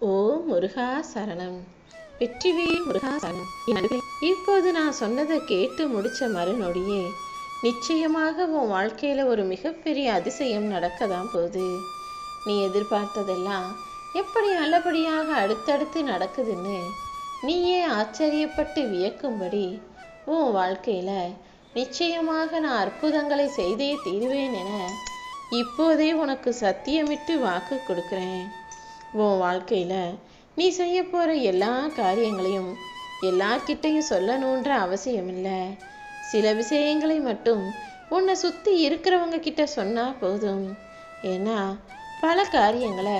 ஓ முருகா சரணம். வெற்றிவே முருகா சரணம். இப்போது நான் சொன்னதை கேட்டு முடிச்ச மறுநொடியே நிச்சயமாக உன் வாழ்க்கையில ஒரு மிகப்பெரிய அதிசயம் நடக்க தான் போகுது. நீ எதிர்பார்த்ததெல்லாம் எப்படி நல்லபடியாக அடுத்தடுத்து நடக்குதுன்னு நீயே ஆச்சரியப்பட்டு வியக்கும்படி உன் வாழ்க்கையில நிச்சயமாக நான் அற்புதங்களை செய்தே தீருவேன் என இப்போதே உனக்கு சத்தியமிட்டு வாக்கு கொடுக்குறேன். உன் வாழ்க்கையில் நீ செய்ய போகிற எல்லா காரியங்களையும் எல்லார்கிட்டையும் சொல்லணுன்ற அவசியம் இல்லை. சில விஷயங்களை மட்டும் உன்னை சுற்றி இருக்கிறவங்க கிட்ட சொன்னால் போதும். ஏன்னா பல காரியங்களை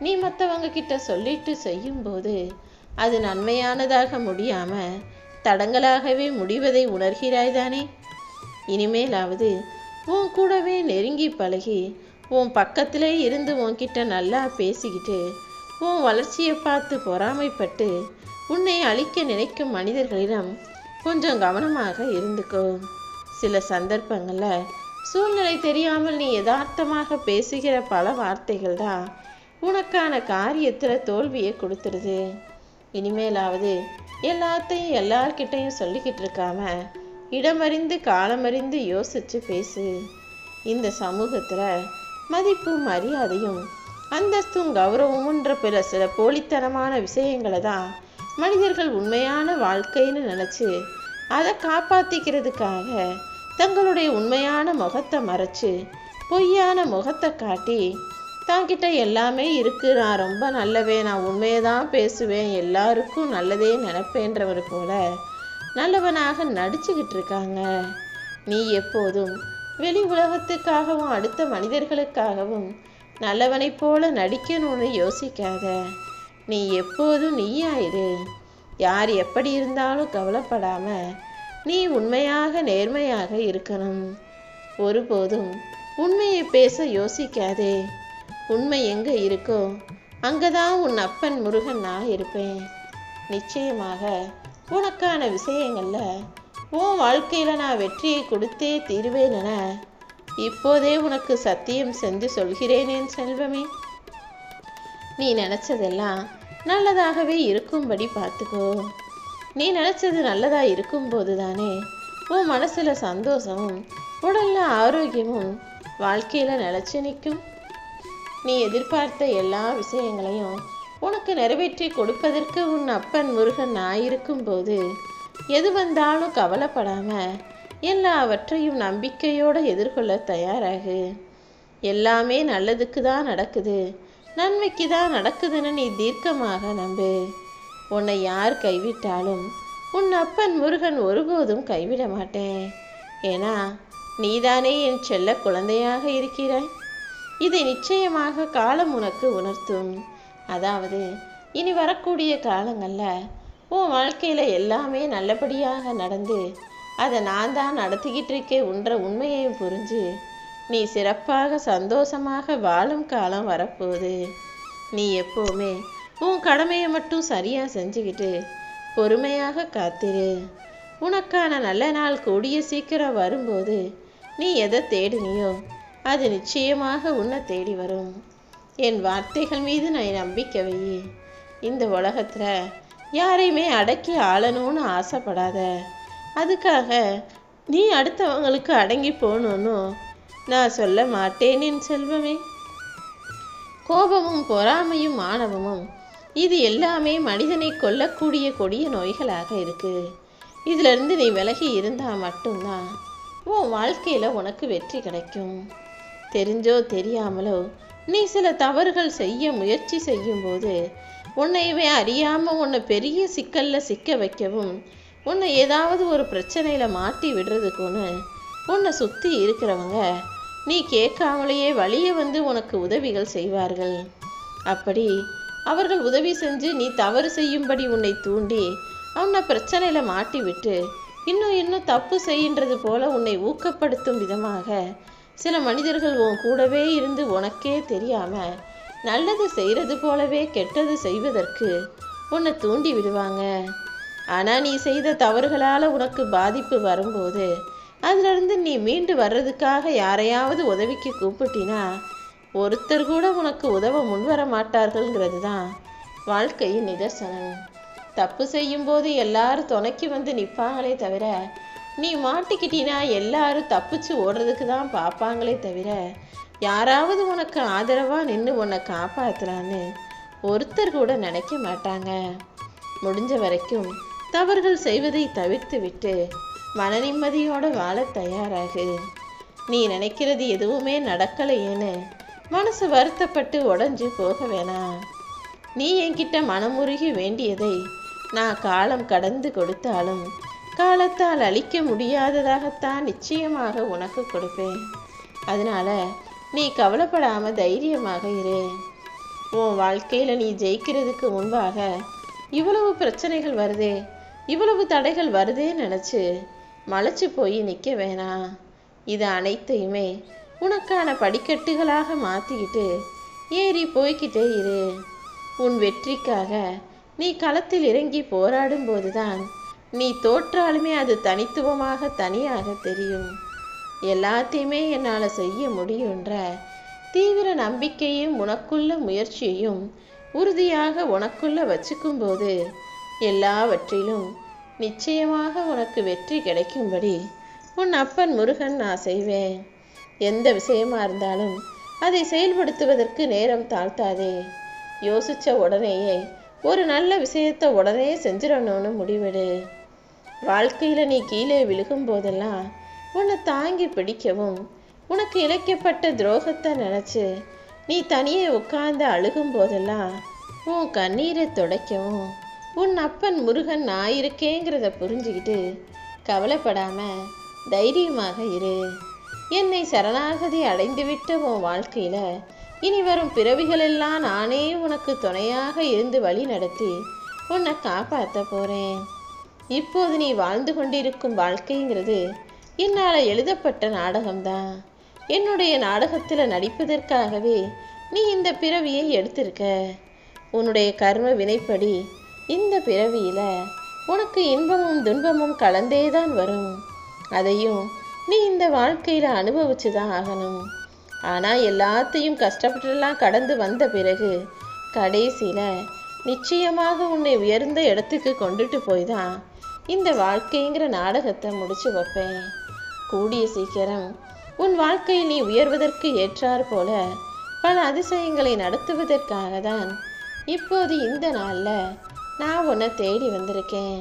நீ மற்றவங்க கிட்ட சொல்லிட்டு செய்யும்போது அது நன்மையானதாக முடியாமல் தடங்களாகவே முடிவதை உணர்கிறாய் தானே? இனிமேலாவது உன் கூடவே நெருங்கி பழகி உன் பக்கத்திலே இருந்து உன்கிட்ட நல்லா பேசிக்கிட்டு உன் வளர்ச்சியை பார்த்து பொறாமைப்பட்டு உன்னை அழிக்க நினைக்கும் மனிதர்களிடம் கொஞ்சம் கவனமாக இருந்துக்கோ. சில சந்தர்ப்பங்களில் சூழ்நிலை தெரியாமல் நீ யதார்த்தமாக பேசுகிற பல வார்த்தைகள் தான் உனக்கான காரியத்தில் தோல்வியை கொடுத்துருது. இனிமேலாவது எல்லாத்தையும் எல்லார்கிட்டையும் சொல்லிக்கிட்டு இருக்காம இடமறிந்து காலமறிந்து யோசிச்சு பேசு. இந்த சமூகத்தில் மதிப்பும் மரியாதையும் அந்தஸ்தும் கௌரவமுன்ற பிற சில போலித்தனமான விஷயங்களை தான் மனிதர்கள் உண்மையான வாழ்க்கைன்னு நினச்சி அதை காப்பாற்றிக்கிறதுக்காக தங்களுடைய உண்மையான முகத்தை மறைச்சு பொய்யான முகத்தை காட்டி தாங்கிட்ட எல்லாமே இருக்கு நான் ரொம்ப நல்லவே நான் உண்மையை தான் பேசுவேன் எல்லாருக்கும் நல்லதே நினைப்பேன்றவர் போல நல்லவனாக நடிச்சுக்கிட்டு இருக்காங்க. நீ எப்போதும் வெளி உலகத்துக்காகவும் அடுத்த மனிதர்களுக்காகவும் நல்லவனைப் போல நடிக்கணும்னு யோசிக்காத. நீ எப்போதும் நீயாயிரு யார் எப்படி இருந்தாலும் கவலைப்படாம நீ உண்மையாக நேர்மையாக இருக்கணும். ஒருபோதும் உண்மையை பேச யோசிக்காதே. உண்மை எங்க இருக்கோ அங்கதான் உன் அப்பன் முருகன் நான் இருப்பேன். நிச்சயமாக உனக்கான விஷயங்களில் உன் வாழ்க்கையில் நான் வெற்றியை கொடுத்தே தீருவேன் என இப்போதே உனக்கு சத்தியம் செஞ்சு சொல்கிறேனேன் செல்வமே. நீ நினச்சதெல்லாம் நல்லதாகவே இருக்கும்படி பார்த்துக்கோ. நீ நினச்சது நல்லதாக இருக்கும்போது தானே உன் மனசில் சந்தோஷமும் உடலில் ஆரோக்கியமும் வாழ்க்கையில் நிலச்சி நிற்கும். நீ எதிர்பார்த்த எல்லா விஷயங்களையும் உனக்கு நிறைவேற்றி கொடுப்பதற்கு உன் அப்பன் முருகன் நான் இருக்கும்போது எது வந்தாலும் கவலைப்படாமல் எல்லாவற்றையும் நம்பிக்கையோடு எதிர்கொள்ள தயாராகு. எல்லாமே நல்லதுக்கு தான் நடக்குது. நன்மைக்கு தான் நடக்குதுன்னு நீ தீர்க்கமாக நம்பு. உன்னை யார் கைவிட்டாலும் உன் அப்பன் முருகன் ஒருபோதும் கைவிட மாட்டேன். ஏன்னா நீதானே என் செல்ல குழந்தையாக இருக்கிறாய். இதை நிச்சயமாக காலம் உனக்கு உணர்த்தும். அதாவது இனி வரக்கூடிய காலங்களில் உன் வாழ்க்கையில் எல்லாமே நல்லபடியாக நடந்து அதை நான் தான் நடத்திக்கிட்டு இருக்கேன் உன்ற உண்மையையும் புரிஞ்சு நீ சிறப்பாக சந்தோஷமாக வாழும் காலம் வரப்போகுது. நீ எப்போவுமே உன் கடமையை மட்டும் சரியாக செஞ்சுக்கிட்டு பொறுமையாக காத்திரு. உனக்கான நல்ல நாள் கூடிய சீக்கிரம் வரும்போது நீ எதை தேடினியோ அது நிச்சயமாக உன்னை தேடி வரும். என் வார்த்தைகள் மீது நான் நம்பிக்கை இந்த உலகத்தில் யாரையுமே அடக்கி ஆளணும்னு ஆசைப்படாத. அதுக்காக நீ அடுத்தவங்களுக்கு அடங்கி போகணும்னு நான் சொல்ல மாட்டேன் என் செல்வமே. கோபமும் பொறாமையும் மாணவமும் இது எல்லாமே மனிதனை கொல்லக்கூடிய கொடிய நோய்களாக இருக்கு. இதுல இருந்து நீ விலகி இருந்தா மட்டும்தான் உன் வாழ்க்கையில உனக்கு வெற்றி கிடைக்கும். தெரிஞ்சோ தெரியாமலோ நீ சில தவறுகள் செய்ய முயற்சி செய்யும்போது உன்னையவே அறியாமல் உன்னை பெரிய சிக்கலில் சிக்க வைக்கவும் உன்னை ஏதாவது ஒரு பிரச்சனையில் மாட்டி விடுறதுக்குன்னு உன்னை சுற்றி இருக்கிறவங்க நீ கேட்காமலேயே வழியே வந்து உனக்கு உதவிகள் செய்வார்கள். அப்படி அவர்கள் உதவி செஞ்சு நீ தவறு செய்யும்படி உன்னை தூண்டி அவனை பிரச்சனையில் மாட்டி விட்டு இன்னும் இன்னும் தப்பு செய்கின்றது போல உன்னை ஊக்கப்படுத்தும் விதமாக சில மனிதர்கள் உன் கூடவே இருந்து உனக்கே தெரியாமல் நல்லது செய்யறது போலவே கெட்டது செய்வதற்கு உன்னை தூண்டி விடுவாங்க. ஆனா நீ செய்த தவறுகளால உனக்கு பாதிப்பு வரும்போது அதுல இருந்து நீ மீண்டு வர்றதுக்காக யாரையாவது உதவிக்கு கூப்பிட்டினா ஒருத்தர் கூட உனக்கு உதவ முன்வர மாட்டார்கள்ங்கிறது தான் வாழ்க்கையின் நிதர்சனம். தப்பு செய்யும்போது எல்லாரும் துணைக்கு வந்து நிற்பாங்களே தவிர நீ மாட்டிக்கிட்டினா எல்லாரும் தப்பிச்சு ஓடுறதுக்கு தான் பார்ப்பாங்களே தவிர யாராவது உனக்கு ஆதரவாக நின்று உன்னை காப்பாற்றுறான்னு ஒருத்தர் கூட நினைக்க மாட்டாங்க. முடிஞ்ச வரைக்கும் தவறுகள் செய்வதை தவிர்த்து விட்டு மன நிம்மதியோட வாழ தயாராகு. நீ நினைக்கிறது எதுவுமே நடக்கலையேன்னு மனசு வருத்தப்பட்டு உடஞ்சு போக வேணாம் நீ என்கிட்ட மனமுருகி வேண்டியதை நான் காலம் கடந்து கொடுத்தாலும் காலத்தால் அழிக்க முடியாததாகத்தான் நிச்சயமாக உனக்கு கொடுப்பேன். அதனால நீ கவலைப்படாம தைரியமாக இரு. உன் வாழ்க்கையில நீ ஜெயிக்கிறதுக்கு முன்பாக இவ்வளவு பிரச்சனைகள் வருதே இவ்வளவு தடைகள் வருதே நினைச்சு மலைச்சு போய் நிற்க வேணாம் இது அனைத்தையுமே உனக்கான படிக்கட்டுகளாக மாற்றிக்கிட்டு ஏறி போய்கிட்டே இரு. உன் வெற்றிக்காக நீ களத்தில் இறங்கி போராடும் போதுதான் நீ தோற்றாலுமே அது தனித்துவமாக தனியாக தெரியும். எல்லாத்தையுமே என்னால் செய்ய முடியுன்ற தீவிர நம்பிக்கையும் உனக்குள்ள முயற்சியையும் உறுதியாக உனக்குள்ள வச்சுக்கும்போது எல்லாவற்றிலும் நிச்சயமாக உனக்கு வெற்றி கிடைக்கும்படி உன் அப்பன் முருகன் நான் செய்வேன். எந்த விஷயமா இருந்தாலும் அதை செயல்படுத்துவதற்கு நேரம் தாழ்த்தாதே. யோசிச்ச உடனேயே ஒரு நல்ல விஷயத்தை உடனே செஞ்சிடணும்னு முடிவெடு. வாழ்க்கையில நீ கீழே விழுகும் போதெல்லாம் உன்னை தாங்கி பிடிக்கவும் உனக்கு இழைக்கப்பட்ட துரோகத்தை நினச்சி நீ தனியே உட்கார்ந்து அழுகும் போதெல்லாம் உன் கண்ணீரை துடைக்கவும் உன் அப்பன் முருகன் நான் இருக்கேங்கிறத புரிஞ்சுக்கிட்டு கவலைப்படாம தைரியமாக இரு. என்னை சரணாகதி அடைந்துவிட்ட உன் வாழ்க்கையில இனி வரும் பிறவிகளெல்லாம் நானே உனக்கு துணையாக இருந்து வழி நடத்தி உன்னை காப்பாற்ற போறேன். இப்போது நீ வாழ்ந்து கொண்டிருக்கும் வாழ்க்கைங்கிறது என்னால் எழுதப்பட்ட நாடகம்தான். என்னுடைய நாடகத்தில் நடிப்பதற்காகவே நீ இந்த பிறவியை எடுத்திருக்க. உன்னுடைய கர்ம வினைப்படி இந்த பிறவியில் உனக்கு இன்பமும் துன்பமும் கலந்தே தான் வரும். அதையும் நீ இந்த வாழ்க்கையில் அனுபவிச்சு தான் ஆகணும். ஆனால் எல்லாத்தையும் கஷ்டப்பட்டுலாம் கடந்து வந்த பிறகு கடைசியில் நிச்சயமாக உன்னை உயர்ந்த இடத்துக்கு கொண்டுட்டு போய் தான் இந்த வாழ்க்கைங்கிற நாடகத்தை முடிச்சு வைப்பேன். கூடிய சீக்கிரம் உன் வாழ்க்கை நீ உயர்வதற்கு ஏற்றார் போல பல அதிசயங்களை நடத்துவதற்காக தான் இப்போது இந்த நாளில் நான் உன்னை தேடி வந்திருக்கேன்.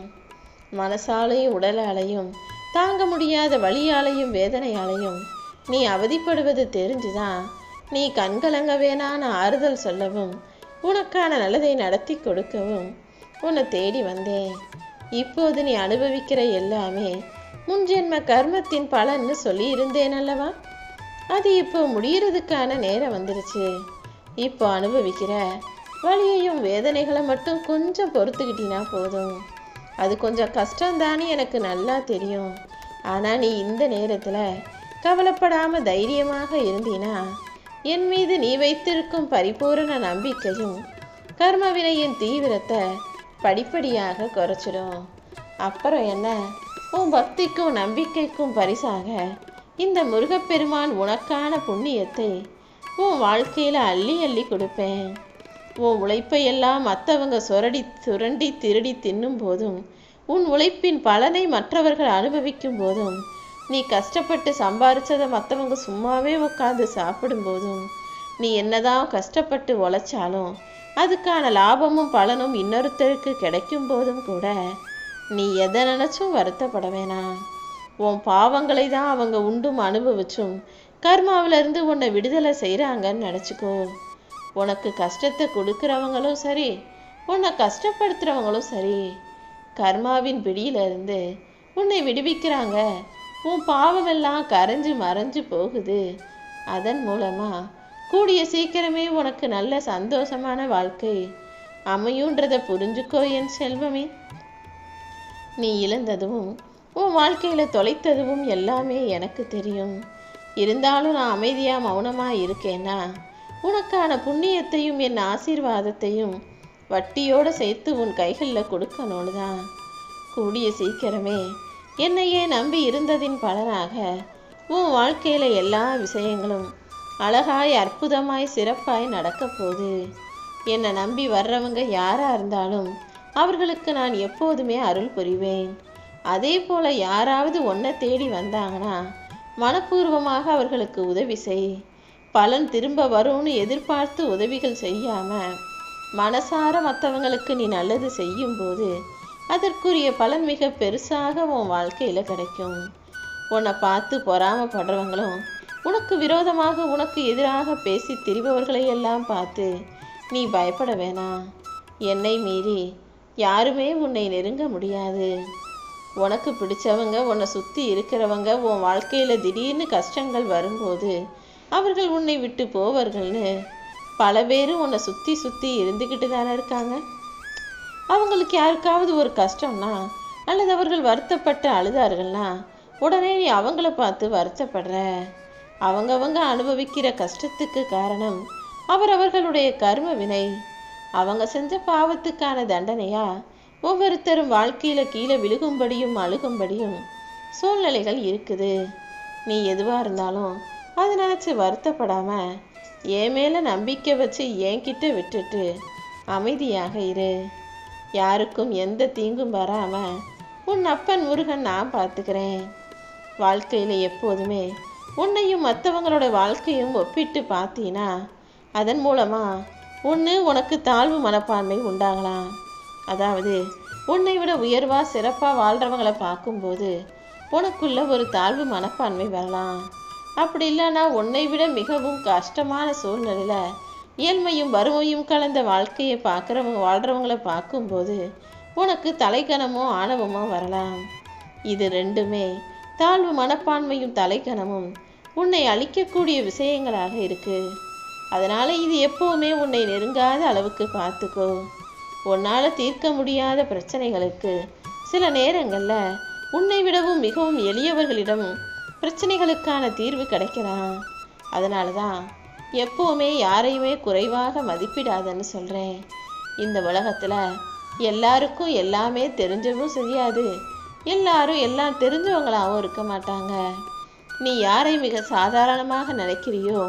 மனசாலையும் உடலாலையும் தாங்க முடியாத வழியாலையும் வேதனையாலையும் நீ அவதிப்படுவது தெரிஞ்சுதான் நீ கண்கலங்க வேணான ஆறுதல் சொல்லவும் உனக்கான நல்லதை நடத்தி கொடுக்கவும் உன்னை தேடி வந்தேன். இப்போது நீ அனுபவிக்கிற எல்லாமே முன்ஜென்ம கர்மத்தின் பலன்னு சொல்லி இருந்தேன் அல்லவா? அது இப்போ முடியறதுக்கான நேரம் வந்துருச்சு. இப்போ அனுபவிக்கிற வலியையும் வேதனைகளை மட்டும் கொஞ்சம் பொறுத்துக்கிட்டினா போதும். அது கொஞ்சம் கஷ்டம்தானே எனக்கு நல்லா தெரியும். ஆனால் நீ இந்த நேரத்தில் கவலைப்படாமல் தைரியமாக இருந்தீனா என் மீது நீ வைத்திருக்கும் பரிபூரண நம்பிக்கையும் கர்மவினையின் தீவிரத்தை படிப்படியாக குறைச்சிடும். அப்புறம் என்ன? உன் பக்திக்கும் நம்பிக்கைக்கும் பரிசாக இந்த முருகப்பெருமான் உனக்கான புண்ணியத்தை உன் வாழ்க்கையில் அள்ளி அள்ளி கொடுப்பேன். உன் உழைப்பையெல்லாம் மற்றவங்க சுரடி சுரண்டி திருடி தின்னும் போதும் உன் உழைப்பின் பலனை மற்றவர்கள் அனுபவிக்கும் போதும் நீ கஷ்டப்பட்டு சம்பாரிச்சதை மற்றவங்க சும்மாவே உட்காந்து சாப்பிடும் போதும் நீ என்னதான் கஷ்டப்பட்டு உழைச்சாலும் அதுக்கான லாபமும் பலனும் இன்னொருத்தருக்கு கிடைக்கும் போதும் கூட நீ எதை நினைச்சும் வருத்தப்பட வேணாம். உன் பாவங்களை தான் அவங்க உண்டும் அனுபவிச்சும் கர்மாவிலிருந்து உன்னை விடுதலை செய்கிறாங்கன்னு நினச்சிக்கோ. உனக்கு கஷ்டத்தை கொடுக்குறவங்களும் சரி உன்னை கஷ்டப்படுத்துகிறவங்களும் சரி கர்மாவின் பிடியிலிருந்து உன்னை விடுவிக்கிறாங்க. உன் பாவமெல்லாம் கரைஞ்சு மறைஞ்சு போகுது. அதன் மூலமா கூடிய சீக்கிரமே உனக்கு நல்ல சந்தோஷமான வாழ்க்கை அமையுன்றதை புரிஞ்சுக்கோ என் செல்வமே. நீ இழந்ததும் உன் வாழ்க்கையில் தொலைத்ததும் எல்லாமே எனக்கு தெரியும். இருந்தாலும் நான் அமைதியாக மௌனமாக இருக்கேன்னா உனக்கான புண்ணியத்தையும் என் ஆசீர்வாதத்தையும் வட்டியோடு சேர்த்து உன் கைகளில் கொடுக்கணும்னு தான் கூடிய சீக்கிரமே என்னையே நம்பி இருந்ததின் பலனாக உன் வாழ்க்கையில் எல்லா விஷயங்களும் அழகாய் அற்புதமாய் சிறப்பாய் நடக்க போகுது. என்னை நம்பி வர்றவங்க யாராக இருந்தாலும் அவர்களுக்கு நான் எப்போதுமே அருள் புரிவேன். அதே போல் யாராவது ஒன்றை தேடி வந்தாங்கன்னா மனப்பூர்வமாக அவர்களுக்கு உதவி செய். பலன் திரும்ப வரும்னு எதிர்பார்த்து உதவிகள் செய்யாமல் மனசார மற்றவங்களுக்கு நீ நல்லது செய்யும்போது அதற்குரிய பலன் மிக பெருசாக உன் வாழ்க்கையில் கிடைக்கும். உன்னை பார்த்து பொறாமப்படுறவங்களும் உனக்கு விரோதமாக உனக்கு எதிராக பேசி திரிபவர்களையெல்லாம் பார்த்து நீ பயப்பட வேணாம். என்னை மீறி யாருமே உன்னை நெருங்க முடியாது. உனக்கு பிடிச்சவங்க உன்னை சுற்றி இருக்கிறவங்க உன் வாழ்க்கையில் திடீர்னு கஷ்டங்கள் வரும்போது அவர்கள் உன்னை விட்டு போவார்கள்னு பல பேர் உன்னை சுற்றி சுற்றி இருந்துக்கிட்டு தானே இருக்காங்க. அவங்களுக்கு யாருக்காவது ஒரு கஷ்டம்னா அல்லது அவர்கள் வருத்தப்பட்டு அழுதார்கள்னா உடனே நீ அவங்கள பார்த்து வருத்தப்படுற. அவங்கவங்க அனுபவிக்கிற கஷ்டத்துக்கு காரணம் அவரவர்களுடைய கர்ம வினை. அவங்க செஞ்ச பாவத்துக்கான தண்டனையா? ஒவ்வொருத்தரும் வாழ்க்கையில கீழே விழுகும்படியும் அழுகும்படியும் சூழ்நிலைகள் இருக்குது. நீ எதுவா இருந்தாலும் அதை நினைச்சு வருத்தப்படாம என் மேல நம்பிக்கை வச்சு என்கிட்ட விட்டுட்டு அமைதியாக இரு. யாருக்கும் எந்த தீங்கும் வராம உன் அப்பன் முருகன் நான் பார்த்துக்கிறேன். வாழ்க்கையில எப்போதுமே உன்னையும் மற்றவங்களோட வாழ்க்கையும் ஒப்பிட்டு பார்த்தீனா அதன் மூலமாக ஒன்று உனக்கு தாழ்வு மனப்பான்மை உண்டாகலாம் அதாவது உன்னை விட உயர்வாக சிறப்பாக வாழ்றவங்களை பார்க்கும்போது உனக்குள்ள ஒரு தாழ்வு மனப்பான்மை வரலாம். அப்படி இல்லைன்னா உன்னை விட மிகவும் கஷ்டமான சூழ்நிலையில் ஏழ்மையும் வறுமையும் கலந்த வாழ்க்கையை பார்க்குறவங்க வாழ்கிறவங்கள பார்க்கும்போது உனக்கு தலைக்கணமோ ஆணவமோ வரலாம். இது ரெண்டுமே தாழ்வு மனப்பான்மையும் தலைக்கணமும் உன்னை அழிக்கக்கூடிய விஷயங்களாக இருக்கு. அதனால் இது எப்போவுமே உன்னை நெருங்காத அளவுக்கு பார்த்துக்கோ. உன்னால் தீர்க்க முடியாத பிரச்சனைகளுக்கு சில நேரங்களில் உன்னை விடவும் மிகவும் எளியவர்களிடம் பிரச்சனைகளுக்கான தீர்வு கிடைக்கலாம். அதனால தான் எப்போவுமே யாரையுமே குறைவாக மதிப்பிடாதன்னு சொல்கிறேன் இந்த உலகத்தில் எல்லாருக்கும் எல்லாமே தெரிஞ்சவும் செய்யாது எல்லாரும் எல்லாம் தெரிஞ்சவங்களாகவும் இருக்க மாட்டாங்க. நீ யாரை மிக சாதாரணமாக நினைக்கிறியோ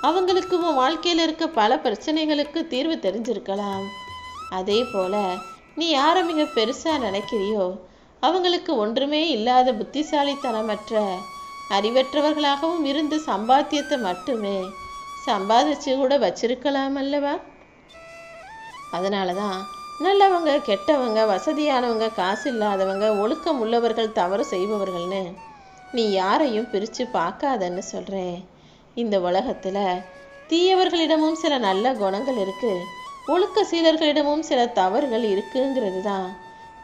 அவங்களுக்கு உன் வாழ்க்கையில் இருக்க பல பிரச்சனைகளுக்கு தீர்வு தெரிஞ்சிருக்கலாம். அதே போல நீ யாரை மிக பெருசாக நினைக்கிறியோ அவங்களுக்கு ஒன்றுமே இல்லாத புத்திசாலித்தனமற்ற அறிவற்றவர்களாகவும் இருந்து சம்பாத்தியத்தை மட்டுமே சம்பாதிச்சு கூட வச்சிருக்கலாம் அல்லவா? அதனால தான் நல்லவங்க கெட்டவங்க வசதியானவங்க காசு இல்லாதவங்க ஒழுக்கம் உள்ளவர்கள் தவறு செய்பவர்கள்னு நீ யாரையும் பிரித்து பார்க்காதன்னு சொல்கிறேன் இந்த உலகத்தில் தீயவர்களிடமும் சில நல்ல குணங்கள் இருக்குது ஒழுக்க சீலர்களிடமும் சில தவறுகள் இருக்குங்கிறது தான்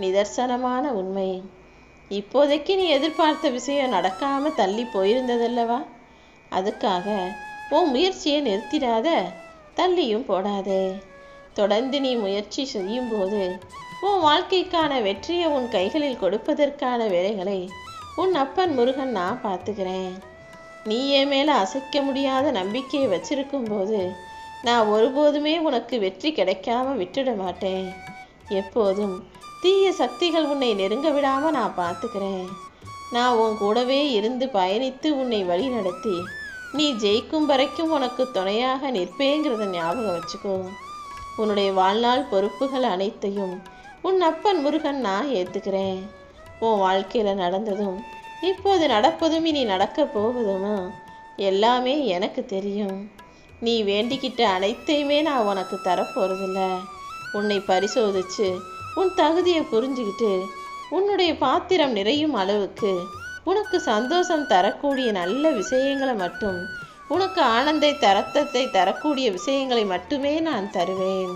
நிதர்சனமான உண்மை. இப்போதைக்கு நீ எதிர்பார்த்த விஷயம் நடக்காமல் தள்ளி போயிருந்ததல்லவா? அதுக்காக உன் முயற்சியை நிறுத்திடாத தள்ளியும் போடாதே. தொடர்ந்து நீ முயற்சி செய்யும்போது உன் வாழ்க்கைக்கான வெற்றியை உன் கைகளில் கொடுப்பதற்கான வேலைகளை உன் அப்பன் முருகன் நான் பார்த்துக்கிறேன். நீ என் மேலே அசைக்க முடியாத நம்பிக்கையை வச்சிருக்கும் போது நான் ஒருபோதுமே உனக்கு வெற்றி கிடைக்காம விட்டுட மாட்டேன். எப்போதும் தீய சக்திகள் உன்னை நெருங்க விடாமல் நான் பார்த்துக்கிறேன். நான் உன் கூடவே இருந்து பயணித்து உன்னை வழி நடத்தி நீ ஜெயிக்கும் வரைக்கும் உனக்கு துணையாக நிற்பேங்கிறத ஞாபகம் வச்சுக்கோ. உன்னுடைய வாழ்நாள் பொறுப்புகள் அனைத்தையும் உன் அப்பன் முருகன் நான் ஏற்றுக்கிறேன் உன் வாழ்க்கையில் நடந்ததும் இப்போது நடப்பதும் இனி நடக்க போவதுமா? எல்லாமே எனக்கு தெரியும். நீ வேண்டிக்கிட்ட அனைத்தையுமே நான் உனக்கு தரப்போறதில்ல. உன்னை பரிசோதிச்சு உன் தகுதியை புரிஞ்சுக்கிட்டு உன்னுடைய பாத்திரம் நிறையும் அளவுக்கு உனக்கு சந்தோஷம் தரக்கூடிய நல்ல விஷயங்களை மட்டும் உனக்கு ஆனந்தை தரத்தத்தை தரக்கூடிய விஷயங்களை மட்டுமே நான் தருவேன்.